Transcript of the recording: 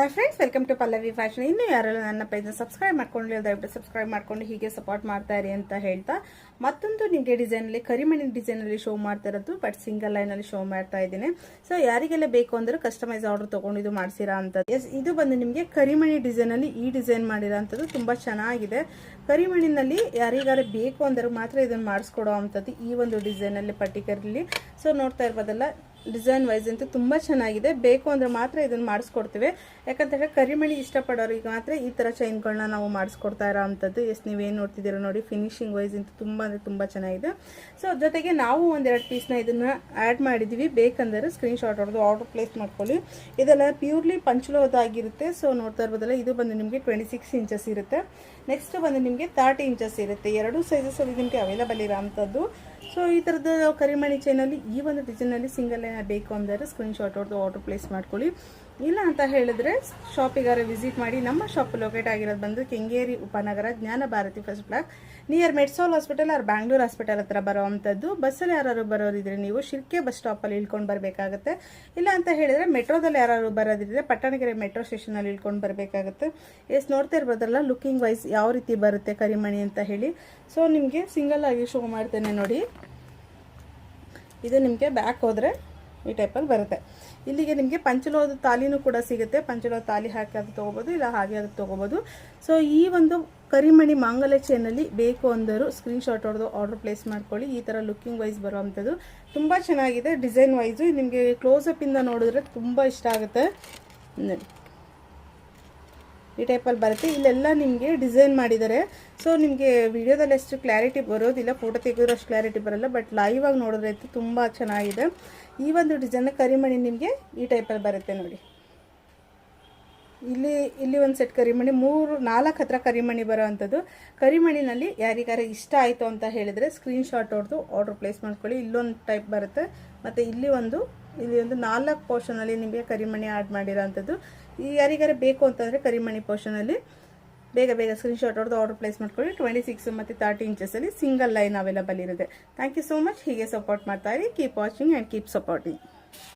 Hi friends welcome to Pallavi fashion ಇನ್ನು ಯಾರೆಲ್ಲ ನನ್ನ ಪೇಜ್ನ ಸಬ್ಸ್ಕ್ರೈಬ್ ಮಾಡ್ಕೊಂಡಿಲ್ಲ, ದಯವಿಟ್ಟು ಸಬ್ಸ್ಕ್ರೈಬ್ ಮಾಡ್ಕೊಂಡು ಹೀಗೆ ಸಪೋರ್ಟ್ ಮಾಡ್ತಾ ಇರಿ ಅಂತ ಹೇಳ್ತಾ, ಮತ್ತೊಂದು ನಿಮಗೆ ಡಿಸೈನಲ್ಲಿ ಕರಿಮಣಿ ಡಿಸೈನಲ್ಲಿ ಶೋ ಮಾಡ್ತಾ ಇರೋದು ಬಟ್ ಸಿಂಗಲ್ ಲೈನಲ್ಲಿ ಶೋ ಮಾಡ್ತಾ ಇದ್ದೀನಿ. ಸೊ ಯಾರಿಗೆಲ್ಲ ಬೇಕು ಅಂದ್ರೆ ಕಸ್ಟಮೈಸ್ ಆರ್ಡರ್ ತೊಗೊಂಡು ಇದು ಮಾಡಿಸಿರೋ ಅಂಥದ್ದು ಎಸ್ ಇದು ಬಂದು ನಿಮಗೆ ಕರಿಮಣಿ ಡಿಸೈನಲ್ಲಿ ಈ ಡಿಸೈನ್ ಮಾಡಿರೋ ಅಂಥದ್ದು ತುಂಬ ಚೆನ್ನಾಗಿದೆ. ಕರಿಮಣಿನಲ್ಲಿ ಯಾರಿಗಾರ ಬೇಕು ಅಂದ್ರೆ ಮಾತ್ರ ಇದನ್ನು ಮಾಡಿಸ್ಕೊಡೋ ಅಂಥದ್ದು ಈ ಒಂದು ಡಿಸೈನಲ್ಲಿ ಪರ್ಟಿಕ್ಯುಲರ್ಲಿ ಸೊ ನೋಡ್ತಾ ಇರ್ಬೋದಲ್ಲ ಡಿಸೈನ್ ವೈಸ್ ಅಂತೂ ತುಂಬ ಚೆನ್ನಾಗಿದೆ. ಬೇಕು ಅಂದರೆ ಮಾತ್ರ ಇದನ್ನು ಮಾಡಿಸ್ಕೊಡ್ತೀವಿ. ಯಾಕಂತಂದರೆ ಕರಿಮಣಿ ಇಷ್ಟಪಡೋರಿಗೆ ಮಾತ್ರ ಈ ಥರ ಚೈನ್ಗಳನ್ನ ನಾವು ಮಾಡಿಸ್ಕೊಡ್ತಾ ಇರೋ ಅಂಥದ್ದು. ಎಸ್ ನೀವೇನು ನೋಡ್ತಿದ್ದೀರ ನೋಡಿ ಫಿನಿಶಿಂಗ್ ವೈಸ್ ಅಂತೂ ತುಂಬ ಅಂದರೆ ತುಂಬ ಚೆನ್ನಾಗಿದೆ. ಸೊ ಜೊತೆಗೆ ನಾವು ಒಂದೆರಡು ಪೀಸ್ನ ಇದನ್ನು ಆ್ಯಡ್ ಮಾಡಿದ್ದೀವಿ ಬೇಕಂದರೆ ಸ್ಕ್ರೀನ್ಶಾಟ್ ಹೊಡೆದು ಆರ್ಡರ್ ಪ್ಲೇಸ್ ಮಾಡ್ಕೊಳ್ಳಿ. ಇದೆಲ್ಲ ಪ್ಯೂರ್ಲಿ ಪಂಚಲೋದಾಗಿರುತ್ತೆ ಸೊ ನೋಡ್ತಾ ಇರ್ಬೋದಲ್ಲ, ಇದು ಬಂದು ನಿಮಗೆ ಟ್ವೆಂಟಿ ಸಿಕ್ಸ್ ಇಂಚಸ್ ಇರುತ್ತೆ. ನೆಕ್ಸ್ಟ್ ಬಂದು ನಿಮಗೆ ತರ್ಟಿ ಇಂಚಸ್ ಇರುತ್ತೆ. ಎರಡು ಸೈಜಸಲ್ಲಿ ನಿಮಗೆ ಅವೈಲಬಲ್ ಇರೋ ಅಂಥದ್ದು. ಸೊ ಈ ಥರದ ಕರಿಮಣಿ ಚೈನಲ್ಲಿ ಈ ಒಂದು ಡಿಸೈನಲ್ಲಿ ಸಿಂಗಲ್ ಬೇಕು ಅಂದರೆ ಸ್ಕ್ರೀನ್ಶಾಟ್ ಹೊಡೆದು ಆರ್ಡರ್ ಪ್ಲೇಸ್ ಮಾಡ್ಕೊಳ್ಳಿ. ಇಲ್ಲ ಅಂತ ಹೇಳಿದ್ರೆ ಶಾಪಿಗಾರ ವಿಸಿಟ್ ಮಾಡಿ ನಮ್ಮ ಶಾಪ್ ಲೊಕೇಟ್ ಆಗಿರೋದು ಬಂದು ಕೆಂಗೇರಿ ಉಪನಗರ Jnana Bharathi first block. Near Medsol hospital or Bangalore hospital ಹತ್ರ ಬರೋವಂಥದ್ದು ಬಸ್ಸಲ್ಲಿ ಯಾರು ಬರೋರಿದ್ರೆ ನೀವು ಶಿರ್ಕೆ ಬಸ್ ಸ್ಟಾಪಲ್ಲಿ ಇಳ್ಕೊಂಡು ಬರಬೇಕಾಗುತ್ತೆ. ಇಲ್ಲ ಅಂತ ಹೇಳಿದ್ರೆ ಮೆಟ್ರೋದಲ್ಲಿ ಯಾರು ಬರೋದಿದ್ರೆ ಪಟ್ಟಣಗೆರೆ ಮೆಟ್ರೋ ಸ್ಟೇಷನಲ್ಲಿ ಇಳ್ಕೊಂಡು ಬರಬೇಕಾಗುತ್ತೆ. ಎಸ್, ನೋಡ್ತಾ ಇರ್ಬೋದಲ್ಲ ಲುಕಿಂಗ್ ವೈಸ್ ಯಾವ ರೀತಿ ಬರುತ್ತೆ ಕರಿಮಣಿ ಅಂತ ಹೇಳಿ. ಸೊ ನಿಮಗೆ ಸಿಂಗಲ್ ಆಗಿ ಶೋ ಮಾಡ್ತೇನೆ ನೋಡಿ. ಇದು ನಿಮಗೆ ಬ್ಯಾಕ್ ಹೋದರೆ. ಈ ಟೈಪಲ್ಲಿ ಬರುತ್ತೆ. ಇಲ್ಲಿಗೆ ನಿಮಗೆ ಪಂಚಲೋದ ತಾಲಿನೂ ಕೂಡ ಸಿಗುತ್ತೆ. ಪಂಚಲೋದ ತಾಲಿ ಹಾಕಿ ಅದು ತೊಗೋಬೋದು, ಇಲ್ಲ ಹಾಗೆ ಅದು ತೊಗೋಬೋದು. ಸೊ ಈ ಒಂದು ಕರಿಮಣಿ ಮಾಂಗಲ್ಯ ಚೇನಲ್ಲಿ ಬೇಕು ಅಂದರು ಸ್ಕ್ರೀನ್ಶಾಟ್ ಹೊಡೆದು ಆರ್ಡರ್ ಪ್ಲೇಸ್ ಮಾಡ್ಕೊಳ್ಳಿ. ಈ ಥರ ಲುಕ್ಕಿಂಗ್ ವೈಸ್ ಬರುವಂಥದ್ದು. ತುಂಬ ಚೆನ್ನಾಗಿದೆ. ಡಿಸೈನ್ ವೈಸು ನಿಮಗೆ ಕ್ಲೋಸಪ್ಪಿಂದ ನೋಡಿದ್ರೆ ತುಂಬ ಇಷ್ಟ ಆಗುತ್ತೆ. ನೋಡಿ. ಈ ಟೈಪಲ್ಲಿ ಬರುತ್ತೆ. ಇಲ್ಲೆಲ್ಲ ನಿಮಗೆ ಡಿಸೈನ್ ಮಾಡಿದ್ದಾರೆ ಸೊ ನಿಮಗೆ ವಿಡಿಯೋದಲ್ಲಿ ಅಷ್ಟು ಕ್ಲಾರಿಟಿ ಬರೋದಿಲ್ಲ. ಫೋಟೋ ತೆಗೆದ್ರೆ ಅಷ್ಟು ಕ್ಲಾರಿಟಿ ಬರೋಲ್ಲ. ಬಟ್ ಲೈವ್ ಆಗಿ ನೋಡಿದ್ರೆ ತುಂಬ ಚೆನ್ನಾಗಿದೆ. ಈ ಒಂದು ಡಿಸೈನ್ ಕರಿಮಣಿ ನಿಮಗೆ ಈ ಟೈಪಲ್ಲಿ ಬರುತ್ತೆ ನೋಡಿ. ಇಲ್ಲಿ ಇಲ್ಲಿ ಒಂದು ಸೆಟ್ ಕರಿಮಣಿ, ಮೂರು, ನಾಲ್ಕು ಹತ್ರ ಕರಿಮಣಿ ಬರೋ ಅಂಥದ್ದು ಕರಿಮಣಿನಲ್ಲಿ ಯಾರಿಗಾರ ಇಷ್ಟ ಆಯಿತು ಅಂತ ಹೇಳಿದರೆ ಸ್ಕ್ರೀನ್ಶಾಟ್ ಹೊಡೆದು ಆರ್ಡ್ರ್ ಪ್ಲೇಸ್ ಮಾಡ್ಕೊಳ್ಳಿ. ಇಲ್ಲೊಂದು ಟೈಪ್ ಬರುತ್ತೆ. ಮತ್ತು ಇಲ್ಲಿ ಒಂದು ಇಲ್ಲಿ ಒಂದು ನಾಲ್ಕು ಪೋರ್ಷನಲ್ಲಿ ನಿಮಗೆ ಕರಿಮಣಿ ಆ್ಯಡ್ ಮಾಡಿರೋ ಅಂಥದ್ದು ಈ ಯಾರಿಗಾರ ಬೇಕು ಅಂತಂದರೆ ಕರಿಮಣಿ ಪೋರ್ಷನಲ್ಲಿ ಬೇಗ ಬೇಗ ಸ್ಕ್ರೀನ್ಶಾಟ್ ಹೊಡೆದು ಆರ್ಡರ್ ಪ್ಲೇಸ್ ಮಾಡ್ಕೊಳ್ಳಿ. ಟ್ವೆಂಟಿ ಸಿಕ್ಸ್ ಮತ್ತು ತರ್ಟಿ ಇಂಚಸಲ್ಲಿ ಸಿಂಗಲ್ ಲೈನ್ ಅವೈಲಬಲ್ ಇರುತ್ತೆ. ಥ್ಯಾಂಕ್ ಯು ಸೋ ಮಚ್ ಹೀಗೆ ಸಪೋರ್ಟ್ ಮಾಡ್ತಾ ಇರಿ. Keep watching and keep supporting